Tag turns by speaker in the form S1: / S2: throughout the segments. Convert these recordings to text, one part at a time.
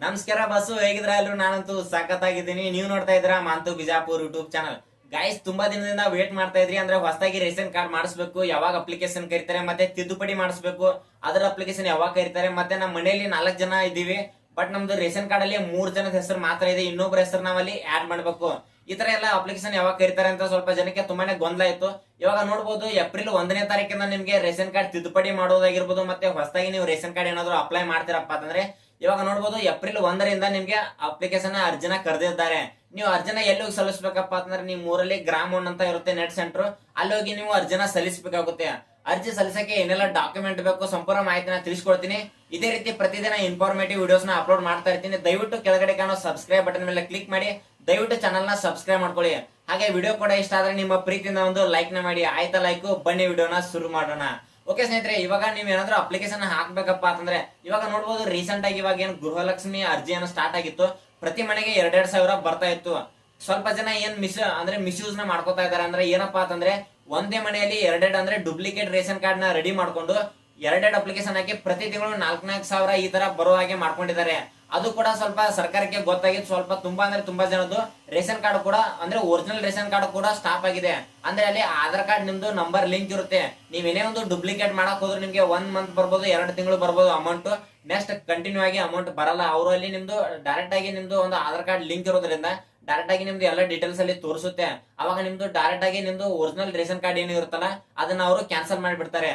S1: ನಮಸ್ಕಾರ ಬಸ್ಸು ಹೇಗಿದ್ರ ಎಲ್ರು ನಾನಂತೂ ಸಖತ್ತಾಗಿದ್ದೀನಿ ನೀವು ನೋಡ್ತಾ ಇದ್ರ Mantu Bijapur YouTube channel guys ತುಂಬಾ ದಿನದಿಂದ ವೇಟ್ ಮಾಡ್ತಾ ಇದ್ರಿ. ಅಂದ್ರೆ ಹೊಸದಾಗಿ ರೇಷನ್ ಕಾರ್ಡ್ ಮಾಡಿಸ್ಬೇಕು, ಯಾವಾಗ ಅಪ್ಲಿಕೇಶನ್ ಕರೀತಾರೆ, ಮತ್ತೆ ತಿದ್ದುಪಡಿ ಮಾಡಿಸ್ಬೇಕು. ಅದರ ಅಪ್ಲಿಕೇಶನ್ ಯಾವಾಗ ಕರೀತಾರೆ, ಮತ್ತೆ ನಮ್ಮ ಮನೆಯಲ್ಲಿ ನಾಲ್ಕು ಜನ ಇದ್ದೀವಿ. ಬಟ್ ನಮ್ದು ರೇಷನ್ ಕಾರ್ಡ್ ಅಲ್ಲಿ ಮೂರ್ ಜನದ ಹೆಸರು ಮಾತ್ರ ಇದೆ. ಇನ್ನೊಬ್ಬರ ಹೆಸರು ನಾವಲ್ಲಿ ಆಡ್ ಮಾಡಬೇಕು. ಈ ತರ ಎಲ್ಲ ಅಪ್ಲಿಕೇಶನ್ ಯಾವಾಗ ಕರೀತಾರೆ ಅಂತ ಸ್ವಲ್ಪ ಜನಕ್ಕೆ ತುಂಬಾನೇ ಗೊಂದಲ ಇತ್ತು. ಇವಾಗ ನೋಡಬಹುದು ಏಪ್ರಿಲ್ ಒಂದನೇ ತಾರೀಕಿಂದ ನಿಮ್ಗೆ ರೇಷನ್ ಕಾರ್ಡ್ ತಿದ್ದುಪಡಿ ಮಾಡೋದಾಗಿರ್ಬೋದು, ಮತ್ತೆ ಹೊಸದಾಗಿ ನೀವು ರೇಷನ್ ಕಾರ್ಡ್ ಏನಾದ್ರು ಅಪ್ಲೈ ಮಾಡ್ತೀರಪ್ಪ ಅಂತಂದ್ರೆ ಇವಾಗ ನೋಡ್ಬೋದು, ಏಪ್ರಿಲ್ ಒಂದರಿಂದ ನಿಮ್ಗೆ ಅಪ್ಲಿಕೇಶನ್ ಅರ್ಜಿನ ಕರೆದಿದ್ದಾರೆ. ನೀವು ಅರ್ಜಿನ ಎಲ್ಲಿ ಹೋಗಿ ಸಲ್ಲಿಸಬೇಕಪ್ಪ ಅಂತಂದ್ರೆ ನಿಮ್ ಊರಲ್ಲಿ ಗ್ರಾಮ ಒನ್ ಅಂತ ಇರುತ್ತೆ ನೆಟ್ ಸೆಂಟರ್. ಅಲ್ಲಿ ಹೋಗಿ ನೀವು ಅರ್ಜಿನ ಸಲ್ಲಿಸಬೇಕಾಗುತ್ತೆ. ಅರ್ಜಿ ಸಲ್ಲಿಸಕ್ಕೆ ಏನೆಲ್ಲ ಡಾಕ್ಯುಮೆಂಟ್ ಬೇಕು ಸಂಪೂರ್ಣ ಮಾಹಿತಿನ ತಿಳಿಸ್ಕೊಡ್ತೀನಿ. ಇದೇ ರೀತಿ ಪ್ರತಿದಿನ ಇನ್ಫಾರ್ಮೇಟಿವ್ ವಿಡಿಯೋಸ್ನ ಅಪ್ಲೋಡ್ ಮಾಡ್ತಾ ಇರ್ತೀನಿ. ದಯವಿಟ್ಟು ಕೆಳಗಡೆ ಕಾಣೋ ಸಬ್ಸ್ಕ್ರೈಬ್ ಬಟನ್ ಮೇಲೆ ಕ್ಲಿಕ್ ಮಾಡಿ. ದಯವಿಟ್ಟು ಚಾನಲ್ನ ಸಬ್ಸ್ಕ್ರೈಬ್ ಮಾಡ್ಕೊಳ್ಳಿ. ಹಾಗೆ ವಿಡಿಯೋ ಕೂಡ ಇಷ್ಟ ಆದ್ರೆ ನಿಮ್ಮ ಪ್ರೀತಿಯಿಂದ ಒಂದು ಲೈಕ್ನ ಮಾಡಿ. ಆಯ್ತಾ ಲೈಕ್ ಬನ್ನಿ ವಿಡಿಯೋನ ಶುರು ಮಾಡೋಣ. ಓಕೆ ಸ್ನೇಹಿತರೆ, ಇವಾಗ ನೀವ್ ಏನಾದ್ರೂ ಅಪ್ಲಿಕೇಶನ್ ಹಾಕ್ಬೇಕಪ್ಪ ಅಂತಂದ್ರೆ, ಇವಾಗ ನೋಡ್ಬೋದು ರೀಸೆಂಟ್ ಆಗಿ ಇವಾಗ ಏನ್ ಗೃಹಲಕ್ಷ್ಮಿ ಅರ್ಜಿಯನ್ನು ಸ್ಟಾರ್ಟ್ ಆಗಿತ್ತು, ಪ್ರತಿ ಮನೆಗೆ ಎರಡೆರಡ್ ಸಾವಿರ ಬರ್ತಾ ಇತ್ತು. ಸ್ವಲ್ಪ ಜನ ಏನ್ ಮಿಸ್, ಅಂದ್ರೆ ಮಿಸ್ಯೂಸ್ನ ಮಾಡ್ಕೋತಾ ಇದಾರೆ ಅಂದ್ರೆ ಏನಪ್ಪಾ ಅಂತಂದ್ರೆ, ಒಂದೇ ಮನೆಯಲ್ಲಿ ಎರಡೆರಡು ಅಂದ್ರೆ ಡೂಪ್ಲಿಕೇಟ್ ರೇಷನ್ ಕಾರ್ಡ್ನ ರೆಡಿ ಮಾಡ್ಕೊಂಡು ಎರಡೆರಡು ಅಪ್ಲಿಕೇಶನ್ ಹಾಕಿ ಪ್ರತಿ ತಿಂಗಳು ನಾಲ್ಕು ನಾಲ್ಕು ಸಾವಿರ ಈ ತರ ಬರೋ ಹಾಗೆ ಮಾಡ್ಕೊಂಡಿದ್ದಾರೆ. ಅದು ಕೂಡ ಸ್ವಲ್ಪ ಸರ್ಕಾರಕ್ಕೆ ಗೊತ್ತಾಗಿದ್ದು ಸ್ವಲ್ಪ ತುಂಬಾ ಅಂದ್ರೆ ತುಂಬಾ ಜನದ್ದು. ರೇಷನ್ ಕಾರ್ಡ್ ಕೂಡ ಅಂದ್ರೆ ಒರಿಜಿನಲ್ ರೇಷನ್ ಕಾರ್ಡ್ ಕೂಡ ಸ್ಟಾಪ್ ಆಗಿದೆ. ಅಂದ್ರೆ ಅಲ್ಲಿ ಆಧಾರ್ ಕಾರ್ಡ್ ನಿಮ್ದು ನಂಬರ್ ಲಿಂಕ್ ಇರುತ್ತೆ. ನೀವೇನೇ ಒಂದು ಡೂಪ್ಲಿಕೇಟ್ ಮಾಡಕ್ ಹೋದ್ರೆ ನಿಮ್ಗೆ ಒನ್ ಮಂತ್ ಬರ್ಬೋದು, ಎರಡು ತಿಂಗಳು ಬರ್ಬೋದು ಅಮೌಂಟ್ ನೆಕ್ಸ್ಟ್ ಕಂಟಿನ್ಯೂ ಆಗಿ ಅಮೌಂಟ್ ಬರಲ್ಲ. ಅವರು ಅಲ್ಲಿ ನಿಮ್ದು ಡೈರೆಕ್ಟ್ ಆಗಿ ನಿಮ್ದು ಒಂದು ಆಧಾರ್ ಕಾರ್ಡ್ ಲಿಂಕ್ ಇರೋದ್ರಿಂದ ಡೈರೆಕ್ಟ್ ಆಗಿ ನಿಮ್ದು ಎಲ್ಲ ಡೀಟೇಲ್ಸ್ ಅಲ್ಲಿ ತೋರಿಸುತ್ತೆ. ಅವಾಗ ನಿಮ್ದು ಡೈರೆಕ್ಟ್ ಆಗಿ ನಿಮ್ದು ಒರಿಜಿನಲ್ ರೇಷನ್ ಕಾರ್ಡ್ ಏನು ಇರುತ್ತಲ್ಲ, ಅದನ್ನ ಅವರು ಕ್ಯಾನ್ಸಲ್ ಮಾಡಿಬಿಡ್ತಾರೆ.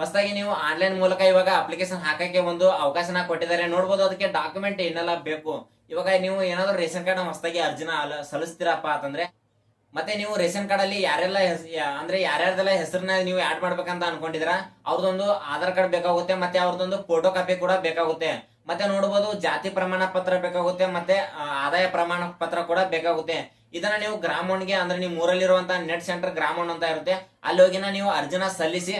S1: ಹೊಸದಾಗಿ ನೀವು ಆನ್ಲೈನ್ ಮೂಲಕ ಇವಾಗ ಅಪ್ಲಿಕೇಶನ್ ಹಾಕಕ್ಕೆ ಒಂದು ಅವಕಾಶನ ಕೊಟ್ಟಿದ್ದಾರೆ. ನೋಡ್ಬೋದು ಅದಕ್ಕೆ ಡಾಕ್ಯುಮೆಂಟ್ ಏನೆಲ್ಲ ಬೇಕು? ಇವಾಗ ನೀವು ಏನಾದ್ರು ರೇಷನ್ ಕಾರ್ಡ್ ಹೊಸದಾಗಿ ಅರ್ಜಿನ ಸಲ್ಲಿಸ್ತೀರಪ್ಪ ಅಂತಂದ್ರೆ, ಮತ್ತೆ ನೀವು ರೇಷನ್ ಕಾರ್ಡ್ ಅಲ್ಲಿ ಯಾರೆಲ್ಲ ಅಂದ್ರೆ ಯಾರ್ಯಾರ್ದೆಲ್ಲ ಹೆಸರನ್ನ ನೀವು ಆಡ್ ಮಾಡ್ಬೇಕಂತ ಅನ್ಕೊಂಡಿದ್ರ ಅವ್ರದೊಂದು ಆಧಾರ್ ಕಾರ್ಡ್ ಬೇಕಾಗುತ್ತೆ, ಮತ್ತೆ ಅವ್ರದೊಂದು ಫೋಟೋ ಕಾಪಿ ಕೂಡ ಬೇಕಾಗುತ್ತೆ. ಮತ್ತೆ ನೋಡಬಹುದು ಜಾತಿ ಪ್ರಮಾಣ ಪತ್ರ ಬೇಕಾಗುತ್ತೆ, ಮತ್ತೆ ಆದಾಯ ಪ್ರಮಾಣ ಪತ್ರ ಕೂಡ ಬೇಕಾಗುತ್ತೆ. ಇದನ್ನ ನೀವು ಗ್ರಾಮೋನ್ಗೆ ಅಂದ್ರೆ ನೀವು ಊರಲ್ಲಿರುವಂತ ನೆಟ್ ಸೆಂಟರ್ ಗ್ರಾಮೋನ್ ಅಂತ ಇರುತ್ತೆ ಅಲ್ಲಿ ಹೋಗಿನ ನೀವು ಅರ್ಜಿನ ಸಲ್ಲಿಸಿ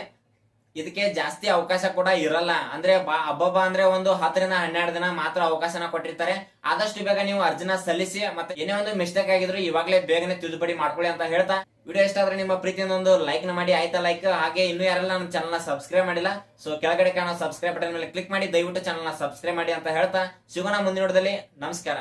S1: ಇದಕ್ಕೆ ಜಾಸ್ತಿ ಅವಕಾಶ ಕೂಡ ಇರಲ್ಲ. ಅಂದ್ರೆ ಹಬ್ಬಬ್ಬ ಅಂದ್ರೆ ಒಂದು ಹತ್ತರಿಂದ ಹನ್ನೆರಡು ದಿನ ಮಾತ್ರ ಅವಕಾಶನ ಕೊಟ್ಟಿರ್ತಾರೆ. ಆದಷ್ಟು ಬೇಗ ನೀವು ಅರ್ಜಿನ ಸಲ್ಲಿಸಿ ಮತ್ತೆ ಏನೇ ಒಂದು ಮಿಸ್ಟೇಕ್ ಆಗಿದ್ರು ಇವಾಗಲೇ ಬೇಗನೆ ತಿದ್ದುಪಡಿ ಮಾಡ್ಕೊಳ್ಳಿ ಅಂತ ಹೇಳ್ತಾ ವಿಡಿಯೋ ಇಷ್ಟ ಆದ್ರೆ ನಿಮ್ಮ ಪ್ರೀತಿಯಿಂದ ಒಂದು ಲೈಕ್ನ ಮಾಡಿ. ಆಯ್ತಾ ಲೈಕ್ ಹಾಗೆ ಇನ್ನೂ ಯಾರೆಲ್ಲ ನಮ್ಮ ಚಾನಲ್ ಸಬ್ಸ್ಕ್ರೈಬ್ ಮಾಡಿಲ್ಲ ಸೊ ಕೆಳಗಡೆ ಕಾಣೋ ಸಬ್ಸ್ಕ್ರೈಬ್ ಬಟನ್ ಮೇಲೆ ಕ್ಲಿಕ್ ಮಾಡಿ. ದಯವಿಟ್ಟು ಚಾನಲ್ನ ಸಬ್ಸ್ಕ್ರೈಬ್ ಮಾಡಿ ಅಂತ ಹೇಳ್ತಾ. ಸಿಗೋಣ ಮುಂದಿನ ನಮಸ್ಕಾರ.